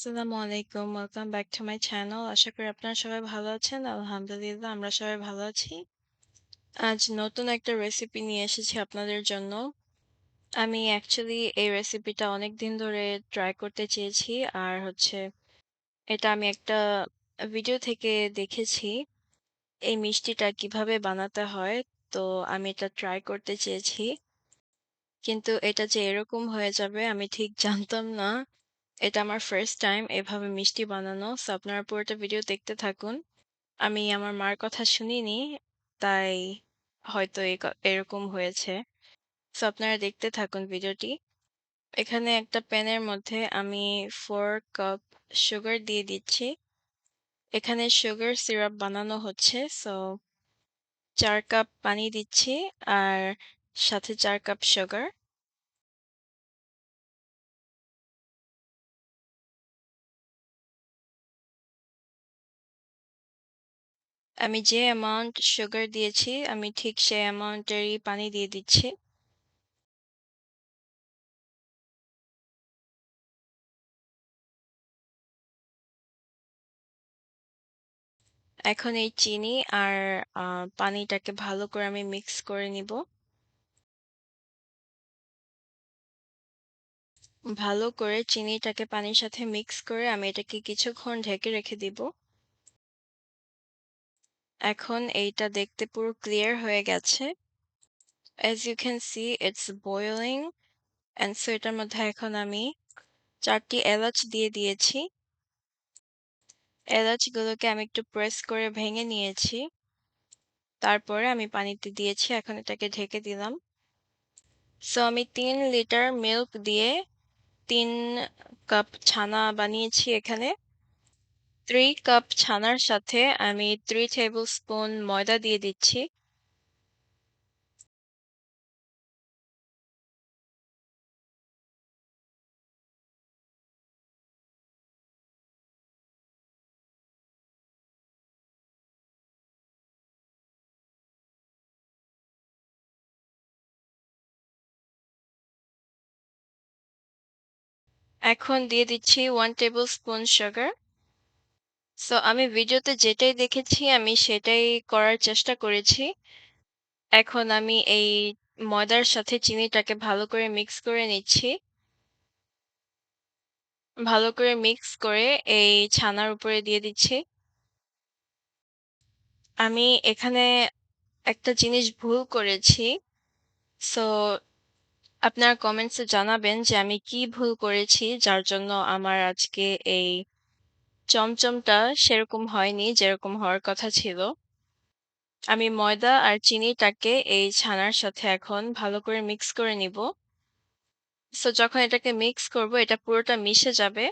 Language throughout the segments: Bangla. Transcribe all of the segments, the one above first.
আসসালামু আলাইকুম। Welcome back to my channel. আশা করি আপনারা সবাই ভালো আছেন। আলহামদুলিল্লাহ, আমরা সবাই ভালো আছি। আজ নতুন একটা রেসিপি নিয়ে এসেছি আপনাদের জন্য। আমি অ্যাকচুয়ালি এই রেসিপিটা অনেকদিন ধরে ট্রাই করতে চেয়েছি। আর হচ্ছে, এটা আমি একটা ভিডিও থেকে দেখেছি। এই মিষ্টিটা কীভাবে বানাতে হয়। তো আমি এটা ট্রাই করতে চেয়েছি। কিন্তু এটা যে এরকম হয়ে যাবে, আমি ঠিক জানতাম না। এটা আমার ফার্স্ট টাইম এভাবে মিষ্টি বানানো। সো আপনারা পুরোটা ভিডিও দেখতে থাকুন। আমি আমার মার কথা শুনিনি। তাই হয়তো এরকম হয়েছে। সো আপনারা দেখতে থাকুন ভিডিওটি। এখানে একটা প্যানের মধ্যে আমি ফোর কাপ সুগার দিয়ে দিচ্ছি। এখানে সুগার সিরাপ বানানো হচ্ছে। সো চার কাপ পানি দিচ্ছি, আর সাথে চার কাপ সুগার। আমি যে অ্যামাউন্ট সুগার দিয়েছি, আমি ঠিক সেই অ্যামাউন্টেরই পানি দিয়ে দিচ্ছি। এখন এই চিনি আর পানিটাকে ভালো করে আমি মিক্স করে নিব। ভালো করে চিনিটাকে পানির সাথে মিক্স করে আমি এটাকে কিছুক্ষণ ঢেকে রেখে দিব। এখন এইটা দেখতে পুরো ক্লিয়ার হয়ে গেছে। As you can see, it's boiling, and so এটার মধ্যে এখন আমি চারটি এলাচ দিয়ে দিয়েছি। এলাচগুলোকে আমি একটু প্রেস করে ভেঙে নিয়েছি। তারপরে আমি পানিতে দিয়েছি। এখন এটাকে ঢেকে দিলাম। সো আমি তিন লিটার মিল্ক দিয়ে তিন কাপ ছানা বানিয়েছি এখানে। 3 কাপ ছানার সাথে আমি 3 টেবল স্পুন ময়দা দিয়ে দিচ্ছি। এখন দিয়ে দিচ্ছি 1 টেবল স্পুন সুগার। সো আমি ভিডিওতে যেটাই দেখেছি, আমি সেটাই করার চেষ্টা করেছি। এখন আমি এই ময়দার সাথে চিনিটাকে ভালো করে মিক্স করে নিচ্ছি। ভালো করে মিক্স করে এই ছানার উপরে দিয়ে দিচ্ছি। আমি এখানে একটা জিনিস ভুল করেছি। সো আপনারা কমেন্টসে জানাবেন যে আমি কি ভুল করেছি, যার জন্য আমার আজকে এই চমচমটা সেরকম হয়নি, যেরকম হওয়ার কথা ছিল। আমি ময়দা আর চিনিটাকে এই ছানার সাথে এখন ভালো করে মিক্স করে নিব। সো যখন এটাকে মিক্স করব, এটা পুরোটা মিশে যাবে।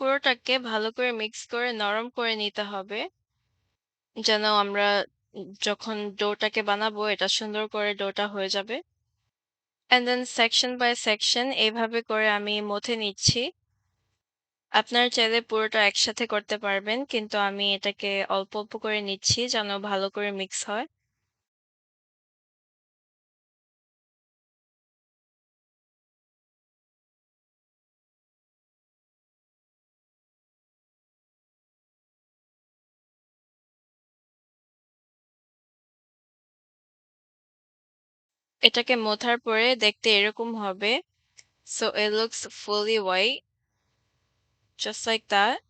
পুরোটাকে ভালো করে মিক্স করে নরম করে নিতে হবে। যেন আমরা যখন ডোটাকে বানাবো, এটা সুন্দর করে ডোটা হয়ে যাবে। And then section by section এভাবে করে আমি মথে নিচ্ছি। আপনারা চাইলে পুরোটা একসাথে করতে পারবেন কিন্তু আমি এটাকে অল্প, অল্প করে নিচ্ছি যেন ভালো করে মিক্স হয়। এটাকে মথার পরে দেখতে এরকম হবে। So it looks fully white. Just like that.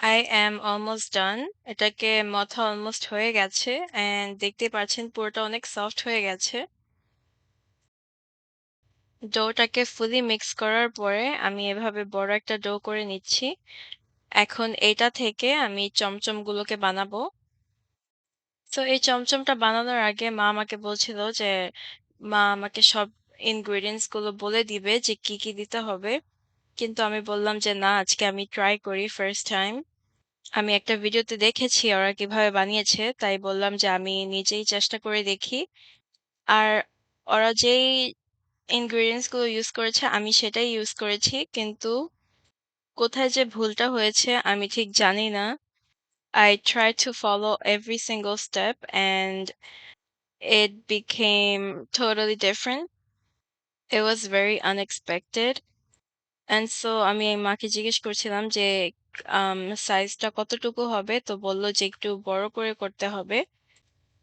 I am almost done. এটাকে মথা অলমোস্ট হয়ে গেছে অ্যান্ড দেখতে পাচ্ছেন পুরোটা অনেক সফট হয়ে গেছে। ডোটাকে ফুলি মিক্স করার পরে আমি এভাবে বড় একটা ডো করে নিচ্ছি। এখন এটা থেকে আমি চমচমগুলোকে বানাবো। সো এই চমচমটা বানানোর আগে মা আমাকে বলছিল যে মা আমাকে সব ইনগ্রিডিয়েন্টসগুলো বলে দিবে যে কি, কি দিতে হবে। কিন্তু আমি বললাম যে, "না, আজকে আমি ট্রাই করি ফার্স্ট টাইম।" আমি একটা ভিডিওতে দেখেছি ওরা কীভাবে বানিয়েছে, তাই বললাম যে আমি নিজেই চেষ্টা করে দেখি। আর ওরা যেই ইনগ্রিডিয়েন্টসগুলো ইউজ করেছে, আমি সেটাই ইউজ করেছি, কিন্তু কোথায় যে ভুলটা হয়েছে আমি ঠিক জানি না। I try to follow every single step and it became totally different it was very unexpected And so আমি মাকে জিজ্ঞেস করছিলাম যে সাইজটা কতটুকু হবে? তো বলল যে একটু বড় করে করতে হবে।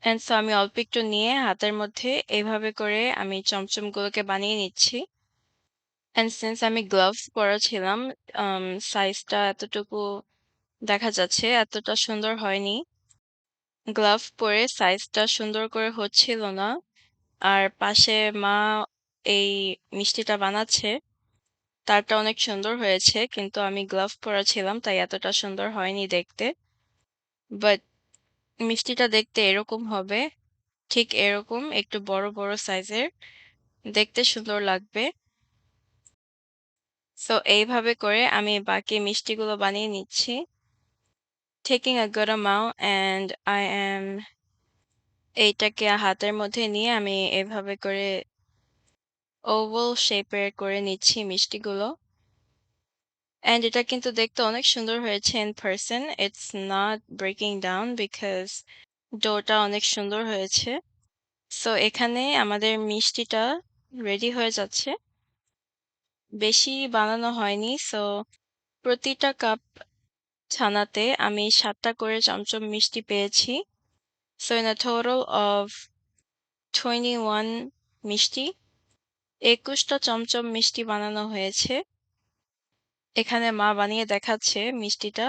And so আমি অল্প একটু নিয়ে হাতের মধ্যে এইভাবে করে আমি চমচমগুলোকে বানিয়ে নিচ্ছি। অ্যান্ড since আমি গ্লাভস পরা ছিলাম, সাইজটা এতটুকু দেখা যাচ্ছে, এতটা সুন্দর হয়নি। গ্লাভ পরে সাইজটা সুন্দর করে হচ্ছিল না। আর পাশে মা এই মিষ্টিটা বানাচ্ছে। তারটা অনেক সুন্দর হয়েছে। কিন্তু আমি গ্লাভ পরা ছিলাম তাই এতটা সুন্দর হয়নি দেখতে। বাট মিষ্টিটা দেখতে এরকম হবে। ঠিক এরকম একটু বড়, বড় সাইজের। দেখতে সুন্দর লাগবে। সো এইভাবে করে আমি বাকি মিষ্টিগুলো বানিয়ে নিচ্ছি। Taking a good amount and I am এইটাকে হাতের মধ্যে নিয়ে আমি এভাবে করে ওভাল শেপের করে নিচ্ছি মিষ্টিগুলো। অ্যান্ড এটা কিন্তু দেখতে অনেক সুন্দর হয়েছে in person. It's not breaking down because ডোটা অনেক সুন্দর হয়েছে। সো এখানে আমাদের মিষ্টিটা রেডি হয়ে যাচ্ছে। বেশি বানানো হয়নি। সো প্রতিটা কাপ ছানাতে আমি সাতটা করে চমচম মিষ্টি পেয়েছি। So in a total of 21 মিষ্টি ২১ টা চমচম মিষ্টি বানানো হয়েছে। এখানে মা বানিয়ে দেখাচ্ছে মিষ্টিটা।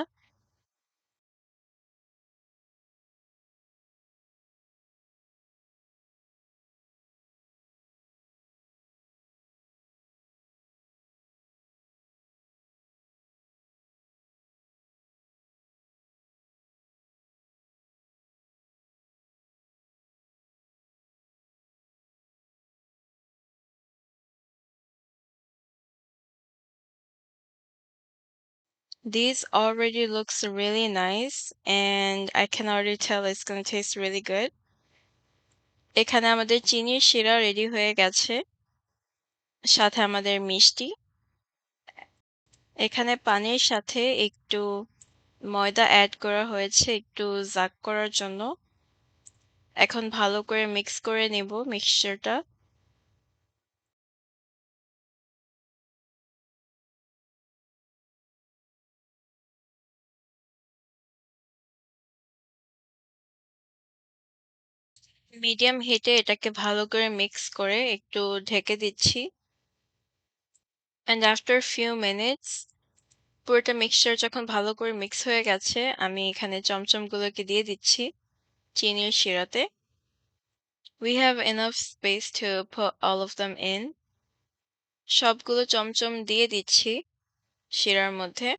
This already looks really nice, and I can already tell it's gonna taste really good. এখানে আমাদের চিনির শিরা রেডি হয়ে গেছে। সাথে আমাদের মিষ্টি। এখানে পানির সাথে একটু ময়দা অ্যাড করা হয়েছে, একটু জাক করার জন্য। এখন ভালো করে মিক্স করে নেব মিক্সচারটা। মিডিয়াম হিটে এটাকে ভালো করে মিক্স করে একটু ঢেকে দিচ্ছি। অ্যান্ড আফটার ফিউ মিনিটস পুরোটা মিক্সচার যখন ভালো করে মিক্স হয়ে গেছে, আমি এখানে চমচমগুলোকে দিয়ে দিচ্ছি চিনির শিরাতে। We enough space to put all of them in. সবগুলো চমচম দিয়ে দিচ্ছি শিরার মধ্যে।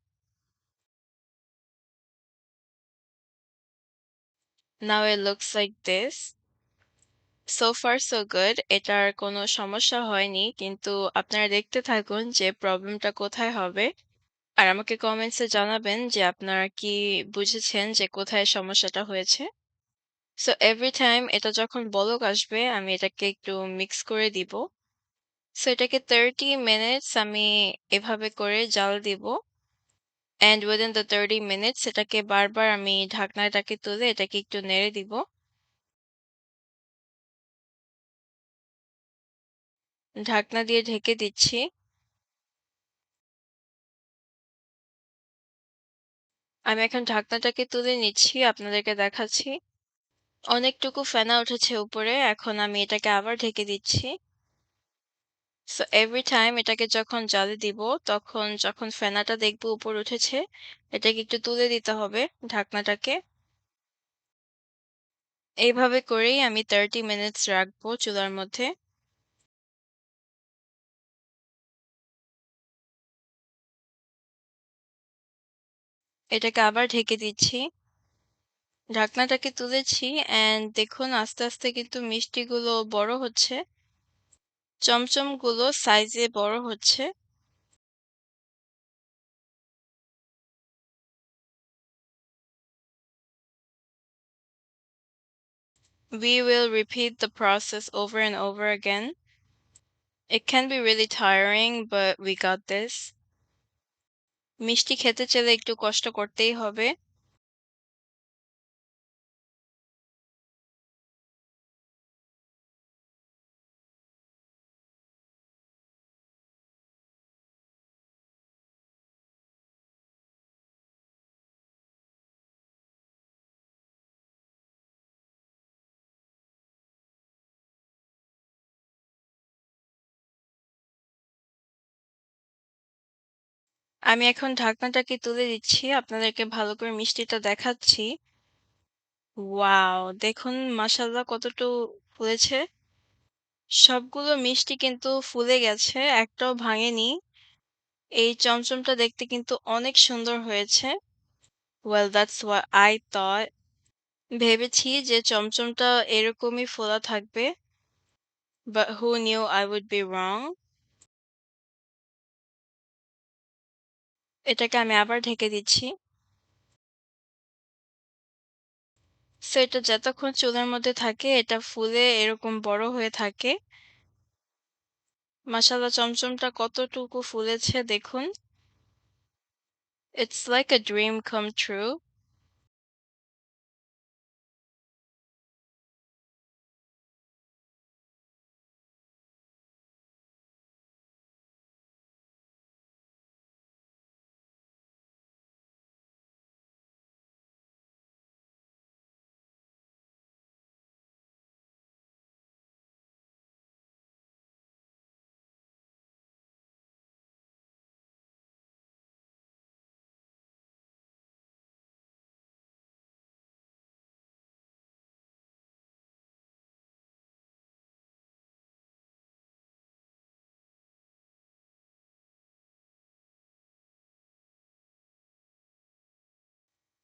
Now it looks like this. So far, so good. এটার কোনো সমস্যা হয়নি। কিন্তু আপনারা দেখতে থাকুন যে প্রবলেমটা কোথায় হবে। আর আমাকে কমেন্টসে জানাবেন যে আপনারা কি বুঝেছেন যে কোথায় সমস্যাটা হয়েছে। সো এভরি টাইম এটা যখন বলক আসবে, আমি এটাকে একটু মিক্স করে দিব। সো এটাকে 30 মিনিটস আমি এভাবে করে জাল দিব। অ্যান্ড উইদিন দ্য 30 মিনিটস এটাকে বারবার আমি ঢাকনাটাকে তুলে এটাকে একটু নেড়ে দিব। ঢাকনা দিয়ে ঢেকে দিচ্ছি। আমি এখন ঢাকনাটাকে তুলে নিচ্ছি, আপনাদেরকে দেখাচ্ছি। অনেকটুকু ফেনা উঠেছে উপরে, এখন আমি এটাকে আবার ঢেকে দিচ্ছি। সো এভরি টাইম এটাকে যখন জালে দিব, তখন যখন ফেনাটা দেখব উপর উঠেছে, এটাকে একটু তুলে দিতে হবে ঢাকনাটাকে। এইভাবে করেই আমি 30 মিনিটস রাখব চুলার মধ্যে। এটাকে আবার ঢেকে দিচ্ছি ঢাকনাটাকে তুলেছি অ্যান্ড দেখুন আস্তে আস্তে কিন্তু মিষ্টিগুলো বড় হচ্ছে চমচমগুলো সাইজে বড় হচ্ছে we will repeat the process over and over again. It can be really tiring, but we got this. মিষ্টি খেতে চাইলে একটু কষ্ট করতেই হবে। আমি এখন ঢাকনাটাকে তুলে দিচ্ছি। আপনাদেরকে ভালো করে মিষ্টিটা দেখাচ্ছি। ওয়াও! দেখুন মাশাআল্লাহ কতটু ফুলেছে। সবগুলো মিষ্টি কিন্তু ফুলে গেছে, একটাও ভাঙেনি। এই চমচমটা দেখতে কিন্তু অনেক সুন্দর হয়েছে। Well, that's I thought. ভেবেছি যে চমচমটা এরকমই ফোলা থাকবে। But who knew I would be wrong? এটাকে আমি আবার ঢেকে দিচ্ছি। সো এটা যতক্ষণ চুলের মধ্যে থাকে, এটা ফুলে এরকম বড় হয়ে থাকে। মশালা চমচমটা কতটুকু ফুলেছে দেখুন। It's like a dream come true.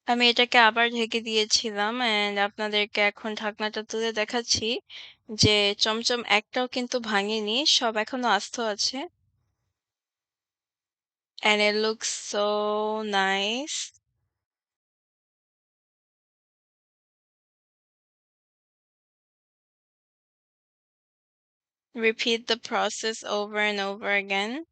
আমি এটাকে আবার ঢেকে দিয়েছিলাম অ্যান্ড আপনাদেরকে এখন ঢাকনাটা তুলে দেখাচ্ছি যে চমচম একটাও কিন্তু ভাঙেনি। সব এখনও আস্ত আছে। And it looks so nice. Repeat the process over and over again.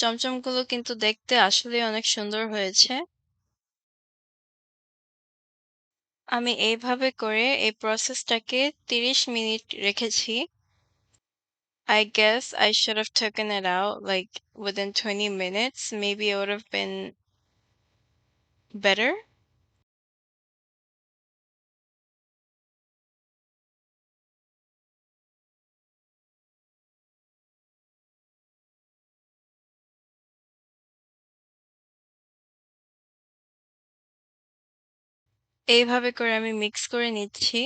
চমচমগুলো কিন্তু দেখতে আসলেই অনেক সুন্দর হয়েছে। আমি এইভাবে করে এই প্রসেসটাকে ৩০ মিনিট রেখেছি। I guess I should have taken it out like within 20 minutes. Maybe it would have been better. এইভাবে করে আমি মিক্স করে নিচ্ছি।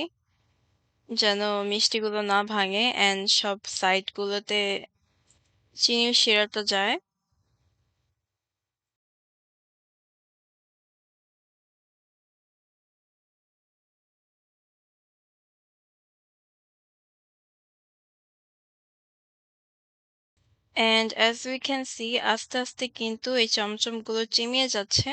যেন মিষ্টিগুলো না ভাঙে অ্যান্ড সব সাইডগুলোতে চিনির শিরাটা যায়। And as we can see আস্তে, আস্তে কিন্তু এই চমচমগুলো চিমিয়ে যাচ্ছে।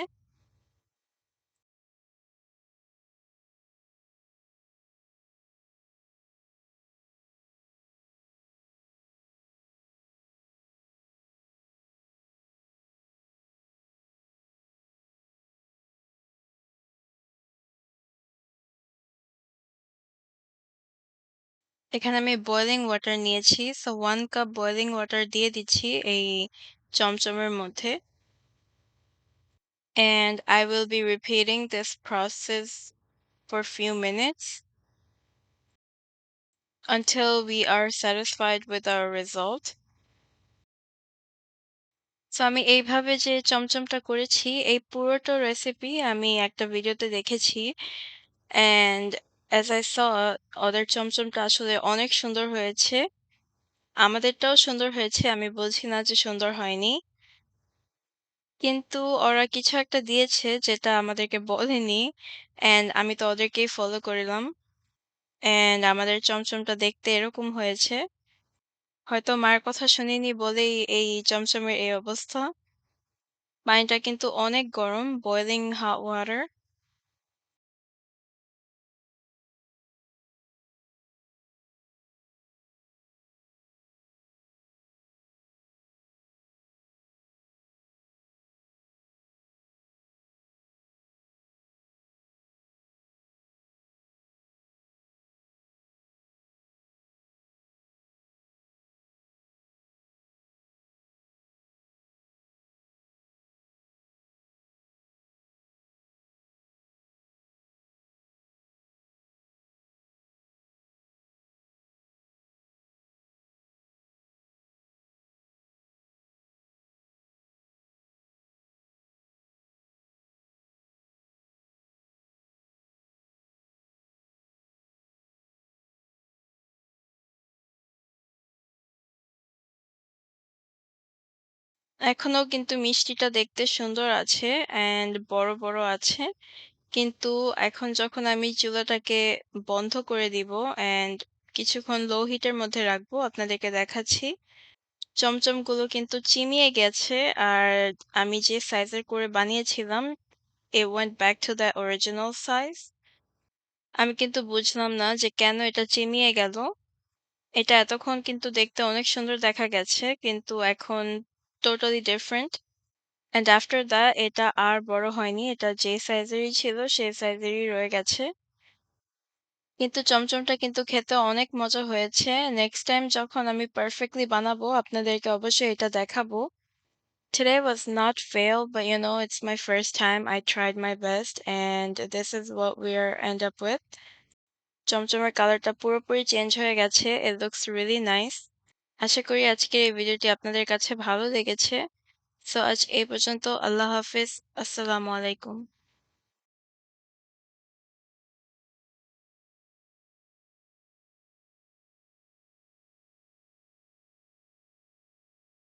এখানে আমি বয়েলিং ওয়াটার নিয়েছি। সো 1 কাপ বয়েলিং ওয়াটার দিয়ে দিচ্ছি এই চমচমের মধ্যে। And I will be repeating this process for few minutes until we are satisfied with our result. So আমি এইভাবে যে চমচমটা করেছি, এই পুরোটা রেসিপি আমি একটা ভিডিওতে দেখেছি। অ্যান্ড as I saw ওদের চমচমটা আসলে অনেক সুন্দর হয়েছে। আমাদেরটাও সুন্দর হয়েছে। আমি বলছি না যে সুন্দর হয়নি। কিন্তু ওরা কিছু একটা দিয়েছে যেটা আমাদেরকে বলেনি। অ্যান্ড আমি তো ওদেরকেই ফলো করলাম। অ্যান্ড আমাদের চমচমটা দেখতে এরকম হয়েছে। হয়তো মার কথা শুনিনি বলেই এই চমচমের এই অবস্থা। পানিটা কিন্তু অনেক গরম, boiling hot water. এখনও কিন্তু মিষ্টিটা দেখতে সুন্দর আছে অ্যান্ড বড়, বড় আছে। কিন্তু এখন যখন আমি চুলাটাকে বন্ধ করে দিব অ্যান্ড কিছুক্ষণ লো হিটের মধ্যে রাখব আপনাদেরকে দেখাচ্ছি। চমচমগুলো কিন্তু চিমিয়ে গেছে আর আমি যে সাইজের করে বানিয়েছিলাম it went back to the original size. আমি কিন্তু বুঝলাম না যে কেন এটা চিমিয়ে গেল। এটা এতক্ষণ কিন্তু দেখতে অনেক সুন্দর দেখা গেছে কিন্তু এখন totally different. And after that এটা আর বড় হয়নি। এটা যে সাইজেরই ছিল সেই সাইজেরই রয়ে গেছে। কিন্তু চমচমটা কিন্তু খেতে অনেক মজা হয়েছে। নেক্সট টাইম যখন আমি পারফেক্টলি বানাবো আপনাদেরকে অবশ্যই এটা দেখাবো। Today was not fail, but you know, it's my first time. I tried my best and this is what we're end up with. চমচমের কালারটা পুরোপুরি চেঞ্জ হয়ে গেছে। It looks really nice. আশা করি আজকের এই ভিডিওটি আপনাদের কাছে ভালো লেগেছে। সো আজ এই পর্যন্ত। আল্লাহ হাফিজ আসসালামু আলাইকুম।